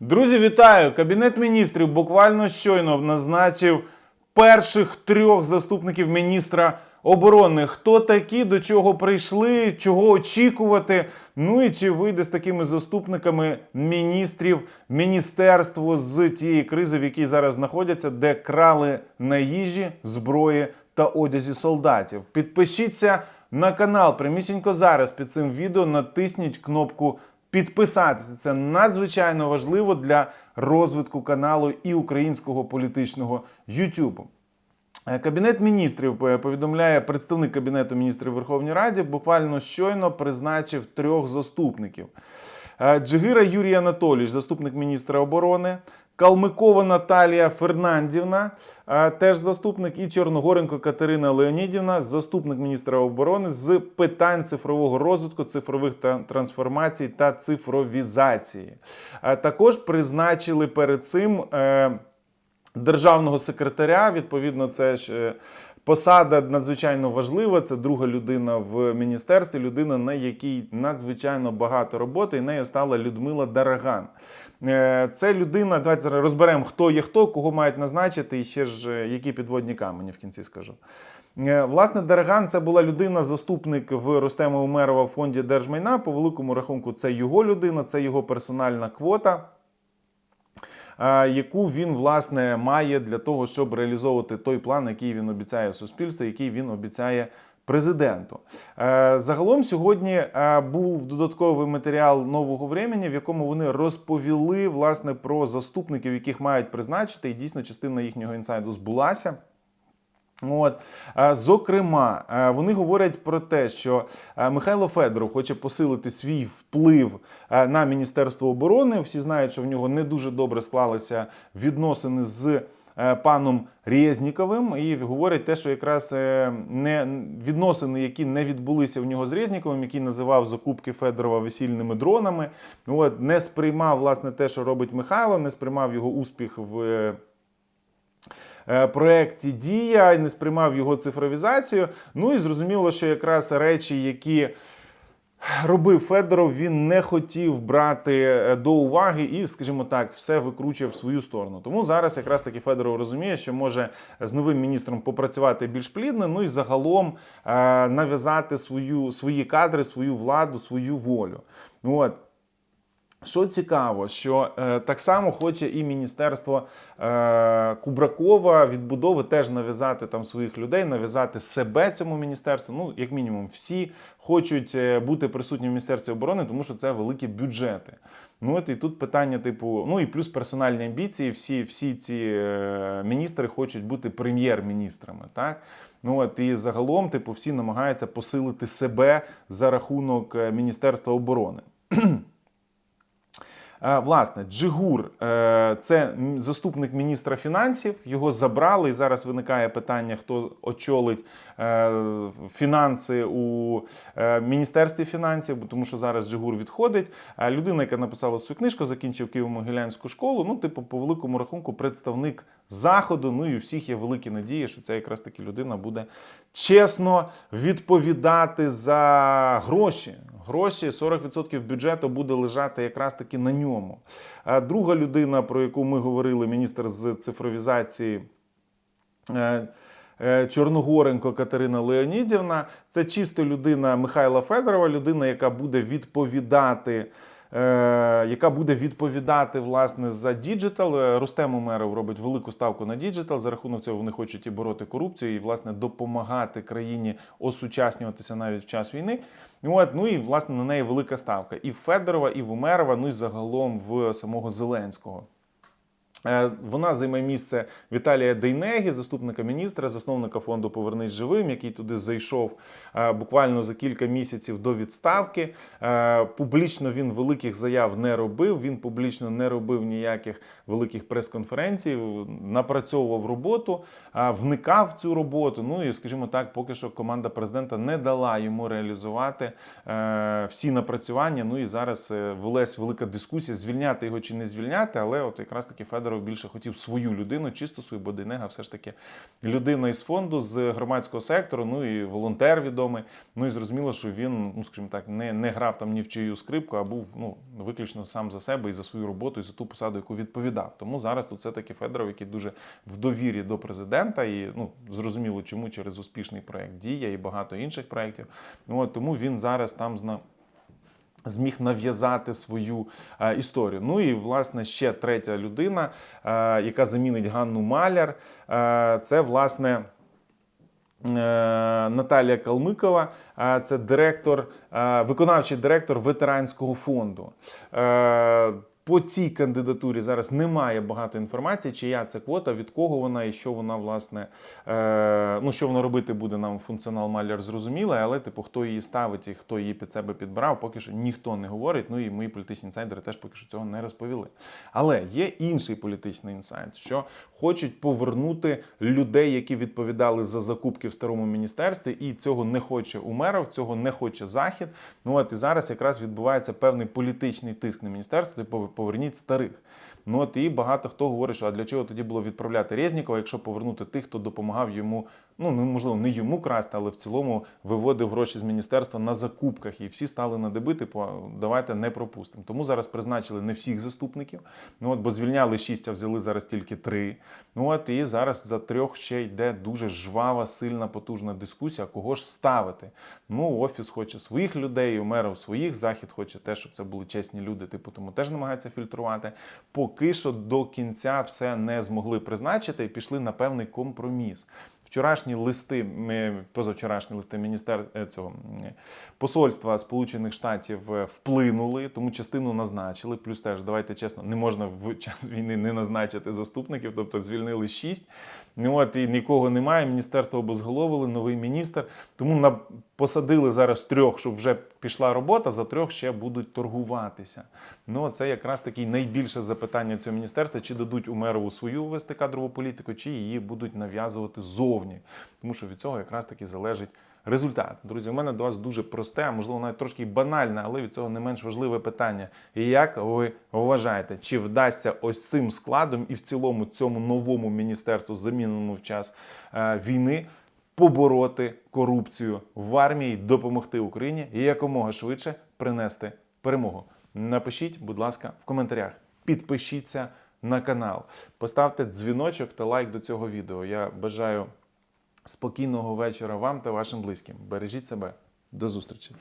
Друзі, вітаю! Кабінет міністрів буквально щойно назначив перших трьох заступників міністра оборони. Хто такі, до чого прийшли, чого очікувати? Ну і чи вийде з такими заступниками міністрів міністерство з тієї кризи, в якій зараз знаходяться, де крали на їжі, зброї та одязі солдатів? Підпишіться на канал прямісінько зараз під цим відео. Натисніть кнопку підписатися. Це надзвичайно важливо для розвитку каналу і українського політичного Ютубу. Е, Кабінет міністрів е, повідомляє представник Кабінету міністрів Верховної Раді, буквально щойно призначив трьох заступників: Е, Джигира Юрій Анатолійович, заступник міністра оборони. Калмикова Наталія Фернандівна, теж заступник, і Чорногоренко Катерина Леонідівна, заступник міністра оборони з питань цифрового розвитку, цифрових трансформацій та цифровізації. Також призначили перед цим е, державного секретаря. Відповідно, це ж е, посада надзвичайно важлива. Це друга людина в міністерстві, людина, на якій надзвичайно багато роботи, і нею стала Людмила Дараган. Е, Це людина. Давайте зараз розберемо, хто є хто, кого мають назначити, і ще ж е, які підводні камені в кінці скажу. Е, Власне, Дараган це була людина, заступник в Ростема Умерова фонді держмайна. По великому рахунку, це його людина, це його персональна квота яку він власне має для того, щоб реалізовувати той план, який він обіцяє суспільству, який він обіцяє президенту. Е, Загалом сьогодні е, був додатковий матеріал нового времени, в якому вони розповіли власне про заступників, яких мають призначити, і дійсно частина їхнього інсайду збулася. От Е, зокрема, е, вони говорять про те, що е, Михайло Федоров хоче посилити свій вплив на Міністерство оборони. Всі знають, що в нього не дуже добре склалися відносини з паном Резніковим, і говорять те, що якраз не відносини, які не відбулися в нього з Резніковим, який називав закупки Федорова весільними дронами. От не сприймав власне те, що робить Михайло, не сприймав його успіх в. Е, проєкті Дія і не сприймав його цифровізацію. Ну і зрозуміло, що якраз речі, які робив Федоров, він не хотів брати е, до уваги і, скажімо так, все викручує в свою сторону. Тому зараз якраз таки Федоров розуміє, що може з новим міністром попрацювати більш плідно, ну і загалом е, нав'язати свою, свої кадри, свою владу, свою волю. От. Що цікаво, що е, так само хоче і міністерство е, Кубракова відбудови теж нав'язати там своїх людей, нав'язати себе цьому міністерству. Ну, як мінімум, всі хочуть е, бути присутні в міністерстві оборони, тому що це великі бюджети. Ну от і тут питання, типу, ну і плюс персональні амбіції. Всі, всі ці е, міністри хочуть бути прем'єр-міністрами. Так ну от і загалом, типу, всі намагаються посилити себе за рахунок е, міністерства оборони. Е, Власне, Джигур е, це заступник міністра фінансів. Його забрали, і зараз виникає питання, хто очолить е, фінанси у міністерстві фінансів, тому що зараз Джигур відходить. Людина, яка написала свою книжку, закінчив Києво-Могилянську школу. Ну, типу, по великому рахунку, представник заходу. Ну і у всіх є великі надії, що це якраз таки людина буде чесно відповідати за гроші. Гроші 40% бюджету буде лежати якраз таки на ньому. Друга людина, про яку ми говорили, міністр з цифровізації. е, е, Чорногоренко Катерина Леонідівна це чисто людина Михайла Федорова, людина, яка буде відповідати. Е, Яка буде відповідати власне за діджитал. Е, Рустем Умеров робить велику ставку на діджитал. За рахунок цього вони хочуть і бороти корупцію, і власне допомагати країні осучаснюватися навіть в час війни. От, ну і власне на неї велика ставка. І в Федорова, і в Умерова, ну і загалом в самого Зеленського. Е, Вона займе місце Віталія Дейнегі, заступника міністра, засновника фонду Повернись живим, який туди зайшов е, буквально за кілька місяців до відставки. Е, Публічно він великих заяв не робив. Він публічно не робив ніяких великих прес-конференцій, напрацьовував роботу, вникав в цю роботу. Ну і, скажімо так, поки що команда президента не дала йому реалізувати всі напрацювання. Ну і зараз велась велика дискусія, звільняти його чи не звільняти, але от якраз таки Федоров Федоров більше хотів свою людину, чисто свою, бо все ж таки людина із фонду, з громадського сектору, ну і волонтер відомий. Ну і зрозуміло, що він, ну скажімо так, не, не грав там ні в чию скрипку, а був ну виключно сам за себе і за свою роботу, і за ту посаду, яку відповідав. Тому зараз тут все таки Федоров, який дуже в довірі до президента, і ну зрозуміло, чому через успішний проект дія і багато інших проєктів. Ну, тому він зараз там зна зміг нав'язати свою е, історію. Ну і власне ще третя людина, е, яка замінить Ганну Маляр, е, це власне. Наталія Калмикова, це директор, виконавчий директор ветеранського фонду. По цій кандидатурі зараз немає багато інформації, чия це квота, від кого вона і що вона власне е, ну що вона робити буде нам функціонал Маляр зрозумілий, але типу хто її ставить і хто її під себе підбирав, поки що ніхто не говорить. Ну і мої політичні інсайдери теж поки що цього не розповіли. Але є інший політичний інсайт, що хочуть повернути людей, які відповідали за закупки в старому міністерстві, і цього не хоче Умеров, цього не хоче Захід. Ну от і зараз якраз відбувається певний політичний тиск на міністерство. Типу, поверніть старих. Ну от і багато хто говорить, що а для чого тоді було відправляти Резнікова, якщо повернути тих, хто допомагав йому, ну можливо, не йому красти, але в цілому виводив гроші з міністерства на закупках, і всі стали на деби, типу, давайте не пропустимо. Тому зараз призначили не всіх заступників. Ну от, бо звільняли шість, а взяли зараз тільки три. Ну от і зараз за трьох ще йде дуже жвава, сильна, потужна дискусія, кого ж ставити. Ну, офіс хоче своїх людей, умеров своїх, захід хоче теж, щоб це були чесні люди, типу, тому теж намагається фільтрувати. Поки що до кінця все не змогли призначити і пішли на певний компроміс. Вчорашні листи, позавчорашні листи міністер е, цього посольства Сполучених Штатів е, вплинули, тому частину назначили. Плюс теж давайте чесно, не можна в час війни не назначити заступників, тобто звільнили шість. Ну от і нікого немає. Міністерство обозголовили, новий міністр. Тому на посадили зараз трьох, щоб вже пішла робота. За трьох ще будуть торгуватися. Ну це якраз таки найбільше запитання цього міністерства: чи дадуть Умерову свою вести кадрову політику, чи її будуть нав'язувати зовні. Тому що від цього якраз таки залежить. Результат, друзі, у мене до вас дуже просте, а можливо навіть трошки банальне, але від цього не менш важливе питання. Як ви вважаєте, чи вдасться ось цим складом і в цілому цьому новому міністерству, заміненому в час е, війни, побороти корупцію в армії, допомогти Україні і якомога швидше принести перемогу? Напишіть, будь ласка, в коментарях. Підпишіться на канал, поставте дзвіночок та лайк до цього відео. Я бажаю спокійного вечора вам та вашим близьким. Бережіть себе. До зустрічі!